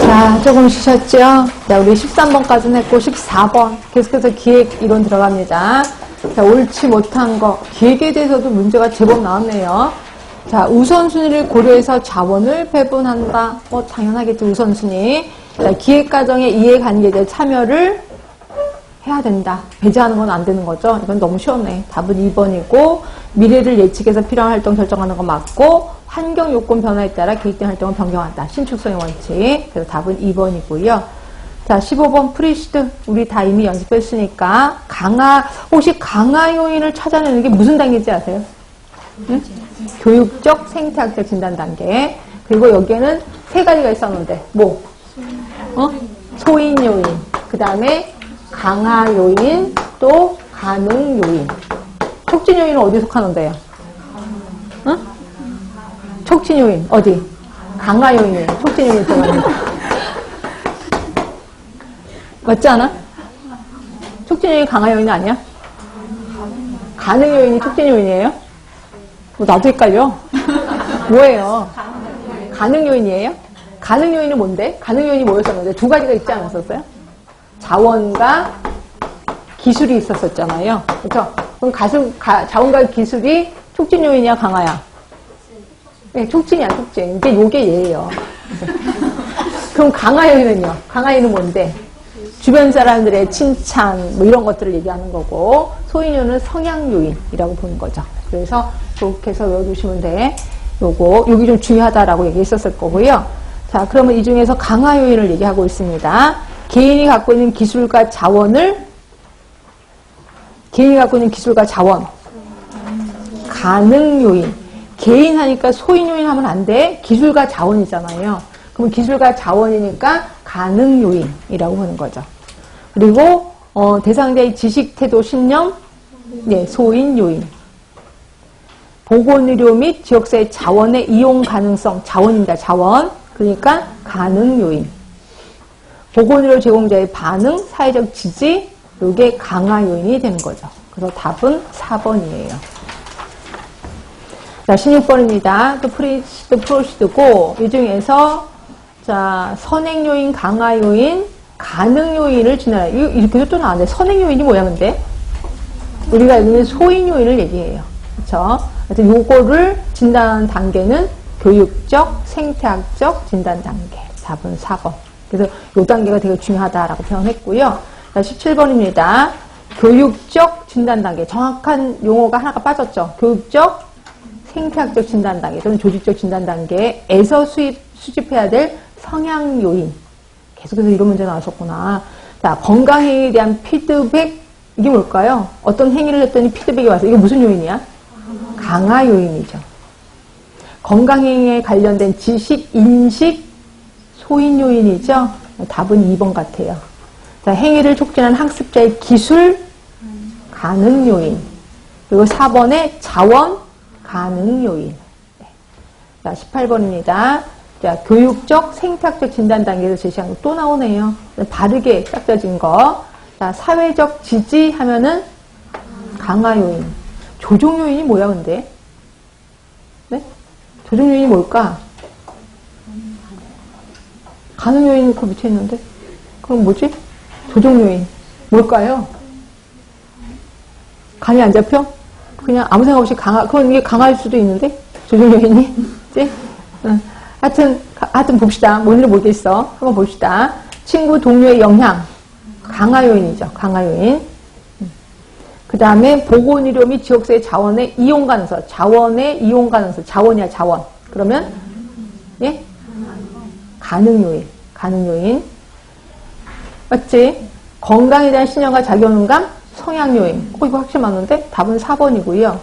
자, 조금 쉬셨죠? 자, 우리 13번까지는 했고, 14번. 계속해서 기획 이론 들어갑니다. 자, 옳지 못한 거. 기획에 대해서도 문제가 제법 나왔네요. 자, 우선순위를 고려해서 자원을 배분한다. 뭐, 당연하겠죠, 우선순위. 자, 기획 과정에 이해관계자 참여를 해야 된다. 배제하는 건 안 되는 거죠. 이건 너무 쉬웠네. 답은 2번이고 미래를 예측해서 필요한 활동 결정하는 거 맞고 환경 요건 변화에 따라 계획된 활동을 변경한다. 신축성의 원칙. 그래서 답은 2번이고요. 자, 15번 프리시드. 우리 다 이미 연습했으니까 강화 혹시 강화 요인을 찾아내는 게 무슨 단계인지 아세요? 응? 교육적 생태학적 진단 단계. 그리고 여기에는 세 가지가 있었는데 뭐? 어? 소인 요인. 그 다음에 강화 요인, 또 가능 요인. 촉진 요인은 어디 속하는데요? 응? 촉진 요인 어디? 강화 요인이에요. 촉진 요인 들어갑니다. 맞지 않아? 촉진 요인이 강화 요인 아니야? 가능 요인이 촉진 요인이에요? 뭐 나도 헷갈려. 뭐예요? 가능 요인이에요? 가능 요인은 뭔데? 가능 요인이 뭐였었는데? 두 가지가 있지 않았었어요? 자원과 기술이 있었었잖아요. 그렇죠? 그럼 가수, 가, 자원과 기술이 촉진 요인이야, 강화야? 네, 촉진이야, 촉진. 이게 요게 얘예요. 그럼? 강화 요인은 뭔데? 주변 사람들의 칭찬, 뭐 이런 것들을 얘기하는 거고, 소인 요인은 성향 요인이라고 보는 거죠. 그래서 그렇게 해서 외워두시면 돼. 요거, 요기 좀 중요하다라고 얘기했었을 거고요. 자, 그러면 이 중에서 강화 요인을 얘기하고 있습니다. 개인이 갖고 있는 기술과 자원을 개인이 갖고 있는 기술과 자원 가능 요인 개인 하니까 소인 요인 하면 안 돼. 기술과 자원이잖아요. 그럼 기술과 자원이니까 가능 요인이라고 하는 거죠. 그리고 어, 대상자의 지식, 태도, 신념, 네, 소인 요인. 보건의료 및 지역사회 자원의 이용 가능성, 자원입니다. 자원. 그러니까 가능 요인. 보건의료 제공자의 반응, 사회적 지지, 이게 강화 요인이 되는 거죠. 그래서 답은 4번이에요. 자, 16번입니다. 또 프리시드, 프로시드고, 이 중에서, 자, 선행 요인, 강화 요인, 가능 요인을 지나요. 이렇게 해도 또 나왔는데, 선행 요인이 뭐야, 근데? 우리가 여기는 소인 요인을 얘기해요. 그쵸? 하여튼 요거를 진단하는 단계는 교육적, 생태학적 진단 단계. 답은 4번. 그래서 요 단계가 되게 중요하다라고 표현했고요. 자, 17번입니다. 교육적 진단 단계. 정확한 용어가 하나가 빠졌죠. 교육적 생태학적 진단 단계 또는 조직적 진단 단계에서 수입, 수집해야 될 성향 요인. 계속해서 이런 문제 나왔었구나. 자, 건강행위에 대한 피드백. 이게 뭘까요? 어떤 행위를 했더니 피드백이 와서 이게 무슨 요인이야? 강화 요인이죠. 건강행위에 관련된 지식, 인식, 소인 요인이죠. 답은 2번 같아요. 자, 행위를 촉진한 학습자의 기술, 가능 요인. 그리고 4번에 자원, 가능 요인. 네. 자, 18번입니다. 자, 교육적, 생태학적 진단 단계에서 제시한 거 또 나오네요. 바르게 짝져진 거. 자, 사회적 지지 하면은 강화 요인. 조종 요인이 뭐야, 근데? 네? 조종 요인이 뭘까? 가능 요인 그 밑에 있는데? 그럼 뭐지? 조종 요인. 뭘까요? 감이 안 잡혀? 그냥 아무 생각 없이 강화, 그건 이게 강할 수도 있는데? 그치? 응. 하여튼, 하여튼 봅시다. 뭔지를 모르겠어. 한번 봅시다. 친구, 동료의 영향. 강화 요인이죠. 강화 요인. 그 다음에 보건 의료 및 지역사회 자원의 이용 가능성. 자원의 이용 가능성. 자원이야, 자원. 그러면, 예? 가능 요인. 가능 요인. 맞지? 건강에 대한 신념과 자기효능감, 성향 요인. 어, 이거 확실히 맞는데? 답은 4번이고요.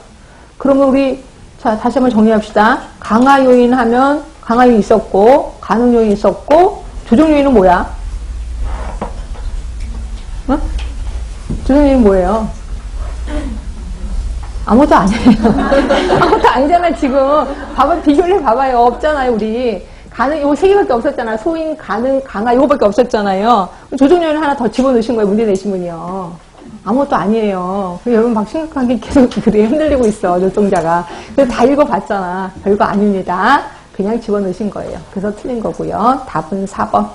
그러면 우리, 자, 다시 한번 정리합시다. 강화 요인 하면, 강화 요인 있었고, 가능 요인 있었고, 조정 요인은 뭐야? 응? 조정 요인 뭐예요? 아무것도 아니에요. 아무것도 아니잖아, 지금. 봐봐, 비교를 해봐봐요. 없잖아요, 우리. 가능, 이거 세 개밖에 없었잖아. 소인, 가능, 강화, 이거밖에 없었잖아요. 조종료를 하나 더 집어넣으신 거예요, 문제 내신 분이요. 아무것도 아니에요. 여러분 막 심각하게 계속 그래 흔들리고 있어, 눈동자가. 그래서 다 읽어봤잖아. 별거 아닙니다. 그냥 집어넣으신 거예요. 그래서 틀린 거고요. 답은 4번.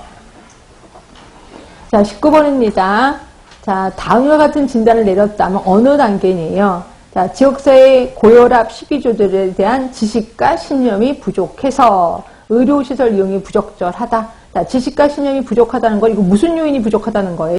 자, 19번입니다. 자, 다음과 같은 진단을 내렸다면 어느 단계니에요? 자, 지역사회 고혈압 식이조절에 대한 지식과 신념이 부족해서 의료시설 이용이 부적절하다. 자, 지식과 신념이 부족하다는 건 이거 무슨 요인이 부족하다는 거예요?